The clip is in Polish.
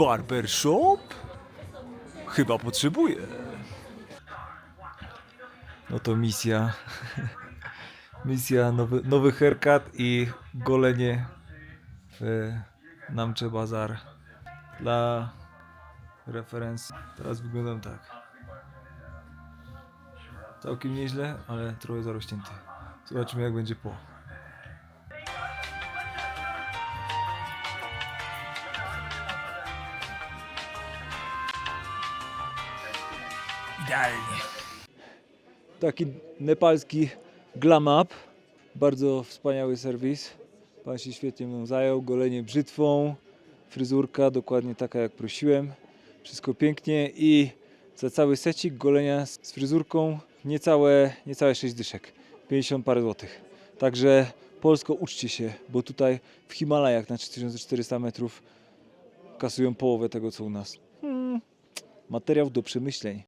Barbershop? Chyba potrzebuję. No to misja. Misja, nowy, nowy haircut i golenie w Namcze Bazar. Dla referencji. Teraz wyglądam tak. Całkiem nieźle, ale trochę zarośnięty. Zobaczymy jak będzie po. Idealnie. Taki nepalski glam up. Bardzo wspaniały serwis. Pan się świetnie mną zajął. Golenie brzytwą. Fryzurka dokładnie taka jak prosiłem. Wszystko pięknie i za cały secik golenia z fryzurką niecałe, niecałe 6 dyszek. 50 parę złotych. Także Polsko uczcie się, bo tutaj w Himalajach na 3400 metrów kasują połowę tego co u nas. Hmm, materiał do przemyśleń.